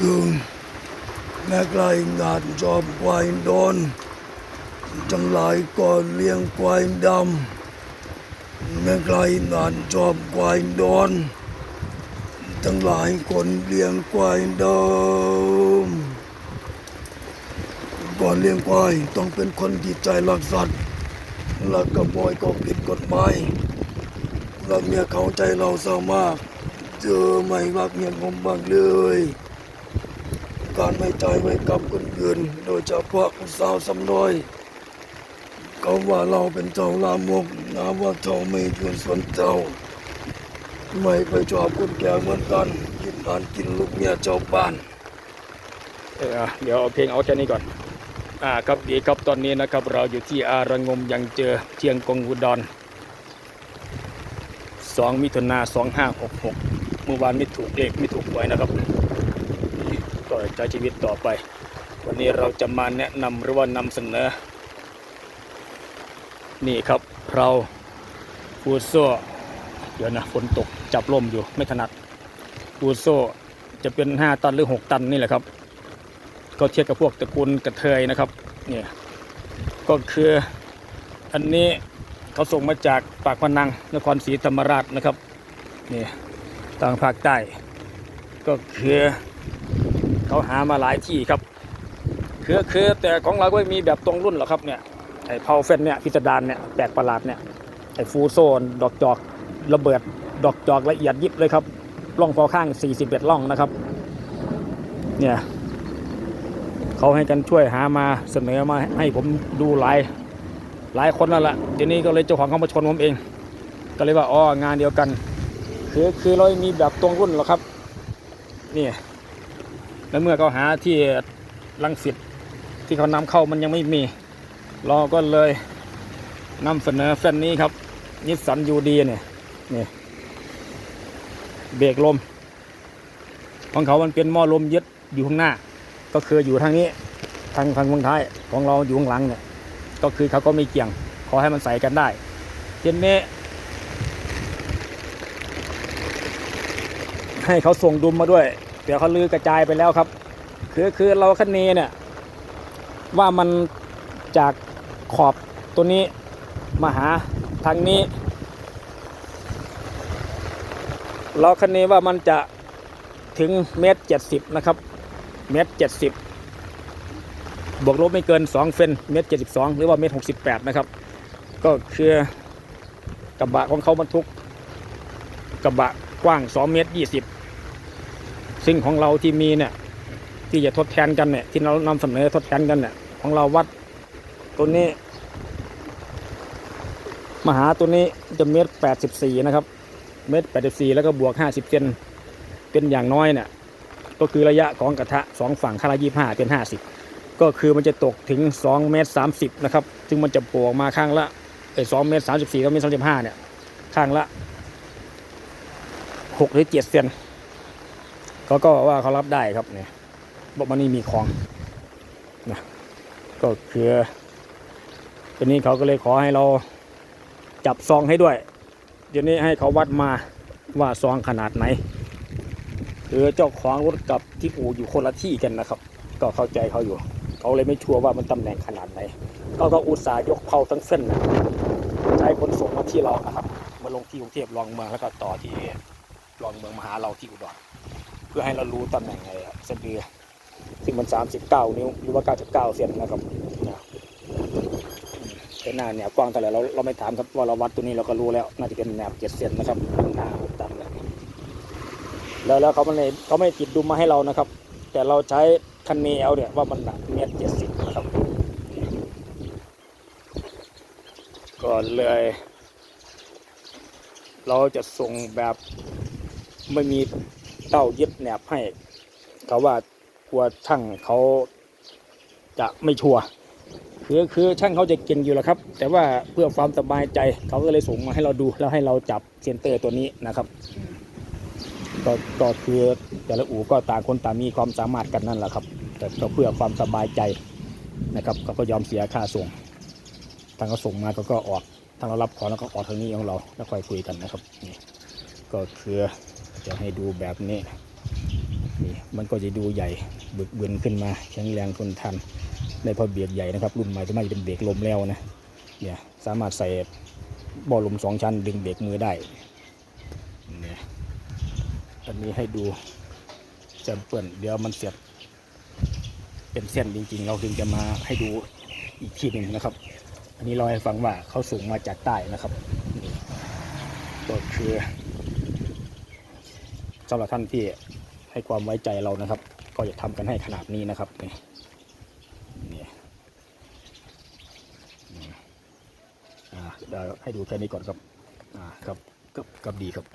ถึงแม่ไกลงานจอมควายโดนจังหลายก่อนเลี้ยงควายดำแม่ไกลงานจอมควายโดนจังหลายคนเลี้ยงควายดำก่อนเลี้ยงควายต้องเป็นคนที่ใจรักสัตว์รักกระบอยก็ผิดกฎหมายรักเมียเขาใจเราเศร้ามาก เจอไม่รักเมียผมบ้างเลย การไม่ใจไว้กับคนอื่น โดยเฉพาะผู้สาวสำน้อย เขาว่าเราเป็นเจ้าลามกนาว่าเจ้าไม่ชวนสวนเจ้า ไม่ไปชอบคนแก่เหมือนกันกินอ่านกินลูกเมียเจ้าบ้านเออเดี๋ยวเอาเพลงเอาแค่นี้ก่อน อ่าครับดีครับตอนนี้นะครับ เราอยู่ที่อาระงมยังเจอเชียงกงอุดร2มิถุนา2566เมื่อวานไม่ถูกเลขไม่ถูกหวยนะครับ ก็ใช้ชีวิตต่อไป วันนี้เราจะมาแนะนำหรือว่านำเสนอ นี่ครับเราฟูโซเดี๋ยวนะฝนตกจับลมอยู่ไม่ถนัดฟูโซจะเป็น 5 ตันหรือ 6 ตันนี่แหละครับ ก็เทียบกับพวกตระกูลกระเทยนะครับเนี่ยก็คืออันนี้เขาส่งมาจากปากพนังนครศรีธรรมราชนะครับนี่ทางภาคใต้ ก็คือ เขาหามาหลายที่ครับคือคือแต่ของเราก็มีแบบตรงรุ่นหรอครับเนี่ยไอ้เพาเฟนเนี่ยพิสดารเนี่ยแปลกประหลาดเนี่ยไอ้ฟูโซน ดอกจอกระเบิด ดอกจอกละเอียดยิบเลยครับล่องฟอข้าง 41ล่องนะครับ เนี่ยเขาให้กันช่วยหามาเสนอมาให้ผมดูหลายหลายคนนั่นแหละเดี๋ยวนี้ก็เลยเจ้าของเขามาชนผมเอง ก็เลยว่าอ๋องานเดียวกัน คือคือเรามีแบบตรงรุ่นหรอครับ นี่ แล้วเมื่อเขาหาที่ลังสิตที่เขานำเข้ามันยังไม่มี เราก็เลยนำเสนอเส้นนี้ครับนิสสันยูดีเนี่ยนี่เบรกลม ของเขามันเป็นหม้อลมยึดอยู่ข้างหน้า ก็คืออยู่ทางนี้ทางทางเมืองท้ายของเราอยู่ข้างหลังเนี่ยก็คือเขาก็ไม่เกี่ยง ขอให้มันใส่กันได้ทีนี้ให้เขาส่งดุมมาด้วย เดี๋ยวเขาลือกระจายไปแล้วครับ คือคือเราคันนี้เนี่ย ว่ามันจากขอบตัวนี้มาหาทางนี้ เราคันนี้ว่ามันจะถึงเมตรเจ็ดสิบนะครับเมตรเจ็ดสิบบวกลบไม่เกิน 2 เฟนเมตรเจ็ดสิบสองหรือว่าเมตรหกสิบแปดนะครับ ก็คือกระบะของเขาบรรทุกกระบะกว้าง 2 เมตรยี่สิบ ซึ่งของเราที่มีเนี่ย ที่จะทดแทนกันเนี่ย ที่เรานำเสนอทดแทนกันเนี่ย ของเราวัดตัวนี้ มหาตัวนี้จะเมตรแปดสิบสี่นะครับ เมตรแปดสิบสี่แล้วก็บวกห้าสิบเซนเป็นอย่างน้อยเนี่ย ก็คือระยะของกระทะสองฝั่งข้าละยี่ห้าเป็นห้าสิบก็คือมันจะตกถึงสองเมตรสามสิบนะครับ ซึ่งมันจะโผล่ออกมาข้างละไอ้สองเมตรสามสิบสี่กับเมตรสามสิบห้าเนี่ย ข้างละหกหรือเจ็ดเซน เขาก็ว่าเขารับได้ครับเนี่ยบอกมันนี่มีของนะก็คือทีนี้เขาก็เลยขอให้เราจับซองให้ด้วย เดี๋ยวนี้ให้เขาวัดมาว่าซองขนาดไหนคือเจ้าของรถกับที่อู่อยู่คนละที่กันนะครับ ก็เข้าใจเขาอยู่ เขาเลยไม่ชัวร์ว่ามันตำแหน่งขนาดไหนก็ก็อุตส่าห์ยกเผาทั้งเส้นนะใช้ขนส่งมาที่เรานะครับ มาลงที่กรุงเทพรองเมืองแล้วก็ต่อที่รองเมืองมาหาเราที่อุดร พื่อให้เรารู้ตำแหน่งไอ้เส้นเรือซึ่งมัน 39 นิ้วหรือว่า 99 เซนนะครับนะเป็นหน้าแนวกว้างเท่าไหร่เราเราไม่ถามครับว่าเราวัดตัวนี้เราก็รู้แล้ว น่าจะเป็นแนว7เซนนะครับหน้าต่ำเลยแล้วแล้วเขาไม่เขาไม่ติดดุมมาให้เรานะครับ แต่เราใช้คันเนลเนี่ยว่ามันหนักเมตรเจ็ดสิบนะครับก็เลย เราจะส่งแบบไม่มี เต้าเยึดแหนบให้เขาว่ากลัวช่างเขาจะไม่ชัวร์คือคือช่างเขาจะเก่งอยู่แล้วครับ แต่ว่าเพื่อความสบายใจเขาก็เลยส่งมาให้เราดูแล้วให้เราจับเซนเตอร์ตัวนี้นะครับก็ก็คือแต่ละอู่ก็ต่างคนต่างมีความสามารถกันนั่นแหละครับ แต่ก็เพื่อความสบายใจนะครับเขาก็ยอมเสียค่าส่งทางเขาส่งมาเขาก็ออกทางเรารับของแล้วก็ออกทางนี้ของเราแล้วค่อยคุยกันนะครับนี่ก็คือ จะให้ดูแบบนี้นี่มันก็จะดูใหญ่บึกบึนขึ้นมาแข็งแรงทนทานในพอเบรกใหญ่นะครับ รุ่นใหม่ที่ไม่าจะเป็นเบรกลมแล้วนะเนี่ยสามารถใส่บ่อลมสองชั้น ดึงเบรกมือได้เนี่ยอันนี้ให้ดูแซมเปิลเดี๋ยวมันเสียบเป็นเส้นจริงๆ เราถึงจะมาให้ดูอีกทีหนึ่งนะครับ อันนี้เราให้ฟังว่าเขาส่งมาจากใต้นะครับนี่ก็คือ สำหรับท่านที่ให้ความไว้ใจเรานะครับ ก็จะทำกันให้ขนาดนี้นะครับนี่นี่อ่าเดี๋ยวให้ดูแค่นี้ก่อนครับอ่าครับกับกับดีครับ